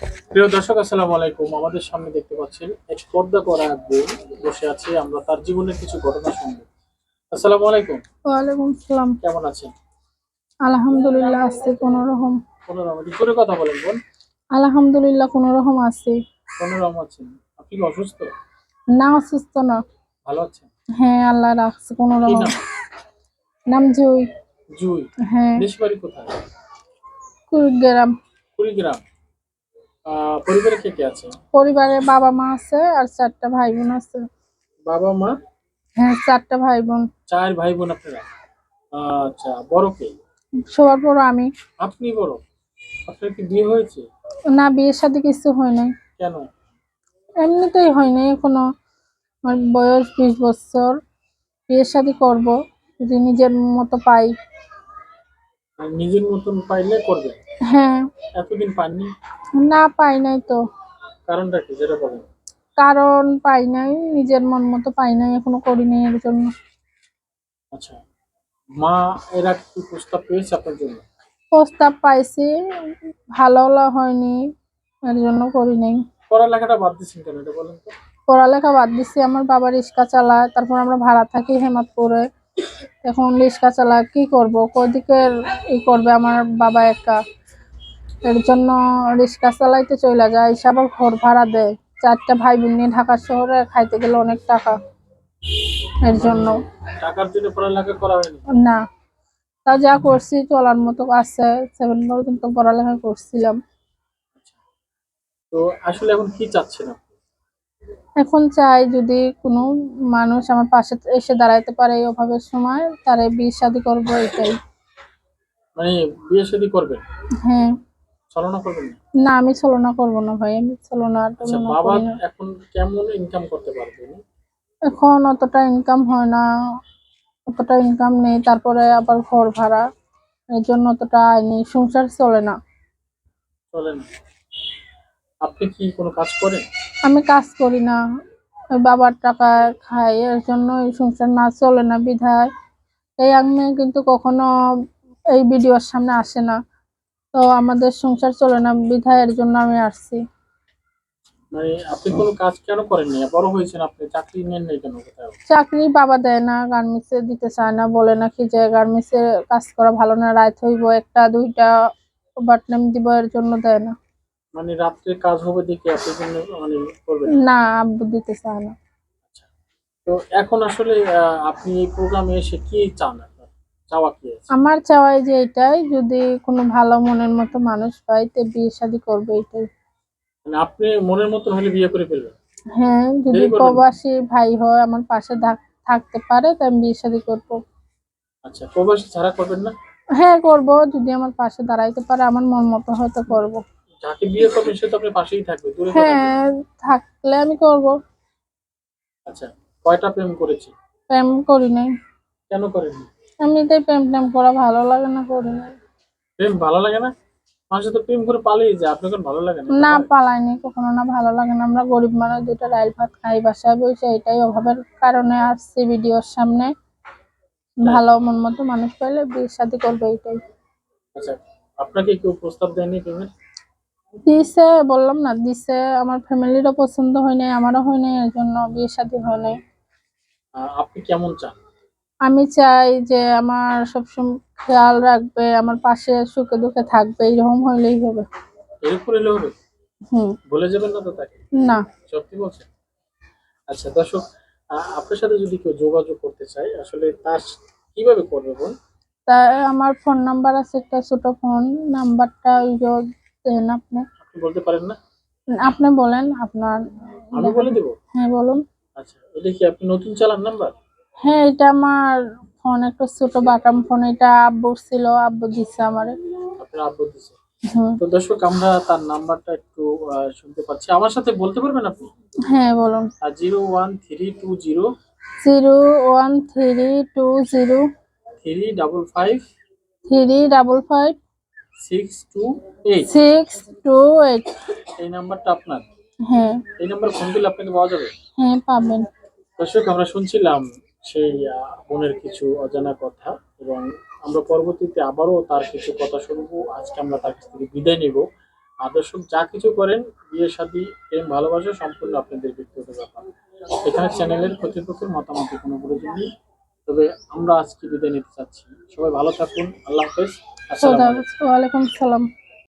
প্রিয় দর্শক আসসালামু আলাইকুম। আমাদের সামনে দেখতে পাচ্ছেন এক পর্দা করা এক বোন বসে আছে। আমরা তার জীবনের কিছু ঘটনা শুনব। আসসালামু আলাইকুম। ওয়ালাইকুম সালাম। কেমন আছেন? আলহামদুলিল্লাহ আছে কোন রকম। কোনো রকম। কি করে কথা বলেন বোন। আলহামদুলিল্লাহ কোন রকম আছে। কোনো রকম আছেন? আপনি কি অসুস্থ? না অসুস্থ না। ভালো আছেন? হ্যাঁ আল্লাহ রাখছে কোন রকম। নাম? জুই। জুই। হ্যাঁ। দেশ বাড়ি কোথায়? কুড়িগ্রাম। কুড়িগ্রাম। পরিবারে কে কে আছে? পরিবারে বাবা মা আছে আর চারটা ভাই বোন আছে। বাবা মা? হ্যাঁ চারটা ভাই বোন চার ভাই বোন আপনারা? আচ্ছা বড় কে? সবার পর আমি। আপনি বড়? আপনার কি বিয়ে হয়েছে? না বিয়ের সাথে কিছু হয় নাই। কেন? এমনিতেই হয় নাই এখনও আমার বয়স বিশ বছর। বিয়ের সাথে করব যদি নিজের মতো পাই। নিজের মতন পাইলে করবেন? হ্যাঁ। এতদিন পাননি? না পাই নাই তো। কারণটা কি? যেটা বলেন কারণ পাই নাই নিজের মন মতো পাই নাই এখনও করি নাই এর জন্য। আচ্ছা। মা এরা কি প্রস্তাব পেয়েছে আপনার জন্য? প্রস্তাব পাইছি ভালো হয়নি এর জন্য করি নাই। পড়ালেখাটা বাদ দিচ্ছেন কেন এটা বলেন তো। পড়ালেখা বাদ দিছি আমার বাবা রিক্সা চালায় তারপর আমরা ভাড়া থাকি হেমাদপুরে এখন রিক্সা চালায় কি করব? কোদিকে ই করবে আমার বাবা একা? এর জন্য রিক্সা চালাইতে চলে যায় এসে আবার ঘর ভাড়া দেয়। চারটা ভাই বোন নিয়ে ঢাকা শহরে খাইতে গেলে অনেক টাকা এর জন্য। টাকার জন্য পড়ালেখা করা হয়নি? না তা যা করছি চলার মতো আছে সেভেন পর্যন্ত পড়ালেখা করছিলাম। তো আসলে এখন কি চাচ্ছেন এখন চাই যদি কোনো মানুষ আমার পাশে এসে দাঁড়াইতে পারে এই অভাবের সময় তারে বিয়ে শাদি করব এটাই। মানে বিয়ে শাদী করবেন? হ্যাঁ। ছলনা করবেন না? আমি ছলনা করব না ভাই আমি ছলনা আচ্ছা বাবা এখন কেমন ইনকাম করতে পারবে? এখন অতটা ইনকাম হয় না অতটা ইনকাম নেই তারপরে আবার ঘর ভাড়া এর জন্য অতটা আয় নেই সংসার চলে না। চলে না। আপনি কি কোনো কাজ করেন? আমি কাজ করি না বাবার টাকা খাই এর জন্য এই সংসার না চলে না বিধায়। এই আমি কিন্তু কখনো এই ভিডিওর সামনে আসে না। তো আমাদের সংসার চলে না বিধায় এর জন্য আমি আসছি। মানে আপনি কোনো কাজ কেন করেননি? বড় হয়েছেন আপনি চাকরি নেন নাই কেন কোথাও চাকরি বাবা দেয় না গার্মেন্টসে দিতে চায় না বলে নাকি যে গার্মেন্টসে কাজ করা ভালো না রাত হইব একটা দুইটা বাটনাম দিব এর জন্য দেয় না। মানে রাত্রে কাজ হবে দেখে আপনি জন্য মানে করবেন না? আব্বু দিতে চায় না। তো এখন আসলে আপনি এই প্রোগ্রামে এসে কি চান আপনার চাওয়া কি আছে আমার চাওয়াই যে এটাই যদি কোনো ভালো মনের মতো মানুষ পাই তো বিয়ে শাদি করবে এটাই। মানে আপনি মনের মতন হলে বিয়ে করে ফেলবেন? হ্যাঁ যদি। প্রবাসী ভাই হয় আমার পাশে থাক- থাকতে পারে তো আমি বিয়ে শাদি করব। আচ্ছা প্রবাসী ছাড়া করবেন না? হ্যাঁ করব যদি আমার পাশে দাঁড়াইতে পারে আমার মন মতো হয়তো করব। যাকে বিয়ে করবেন সে তো আপনার পাশেই থাকবে দূরে। হ্যাঁ থাকলে আমি করব। আচ্ছা কয়টা প্রেম করেছি? প্রেম করি নাই। কেন করেননি? এমনিতেই প্রেম টেম করা ভালো লাগে না করি নাই প্রেম ভালো লাগে না? মানুষের তো প্রেম করে পালিয়ে যায় আপনার কেন ভালো লাগে না? না পালাইনি কখনো না ভালো লাগে না। আমরা গরিব মানুষ দুটো ডাইল ভাত খাই বাসায় বসে এটাই অভাবের কারণে আসছি ভিডিওর সামনে। ভালো মন মতো মানুষ পাইলে বিয়ে শাদি করবে এটাই। আচ্ছা আপনাকে কেউ প্রস্তাব দেয়নি প্রেমের দিছে বললাম না দিছে। আমার ফ্যামিলিরও পছন্দ হয় নাই আমারও হয় নাই এর জন্য বিয়ে শাদী হয় নাই। আপনি কেমন চান? আমি চাই যে আমার সবসময় খেয়াল রাখবে আমার পাশে সুখে দুঃখে থাকবে এরকম হইলেই হবে। এরকম হবে? হুম। বলে যাবেন না তো তাকে? না। সত্যি বলছেন? আচ্ছা দর্শক আপনার সাথে যদি কেউ যোগাযোগ করতে চায় আসলে তার কীভাবে করবে বোন তাই আমার ফোন নাম্বার আছে একটা ছোট ফোন নাম্বারটা ওই যে দেন আপনি। আপনি বলতে পারেন না? আপনি বলেন আপনার আমি বলে দেবো? হ্যাঁ বলুন। আচ্ছা এটা কি আপনি নতুন চালান নাম্বার? হ্যাঁ এটা আমার ফোন একটা ছোট বাটাম ফোন এটা আব্বুর ছিল আব্বু দিচ্ছে আমারে। আপনার আব্বু দিছে। তো দর্শক আমরা তার নাম্বারটা একটু শুনতে পাচ্ছি। আমার সাথে বলতে পারবেন আপনি? হ্যাঁ বলুন। Zero one three two zero zero one three two zero three double five three double five six two eight. Six two eight. এই নাম্বারটা আপনার? হ্যাঁ। এই নাম্বার ফোন দিলে আপনাকে পাওয়া যাবে? হ্যাঁ পাবেন। দর্শক আমরা শুনছিলাম সেই বোনের কিছু অজানা কথা এবং আমরা পরবর্তীতে আবারও তার কিছু কথা শুনব। আজকে আমরা তার কাছ থেকে বিদায় নিব। আদর্শ যা কিছু করেন বিয়ের সাথে প্রেম, ভালোবাসা সম্পূর্ণ আপনাদের ব্যক্তিগত ব্যাপার। এখানে চ্যানেলের কর্তৃপক্ষের মতামতের কোনো প্রয়োজন নেই। তবে আমরা আজকে বিদায় নিতে চাচ্ছি। সবাই ভালো থাকুন। আল্লাহ হাফেজ। আসসালামু আলাইকুম। আসসালাম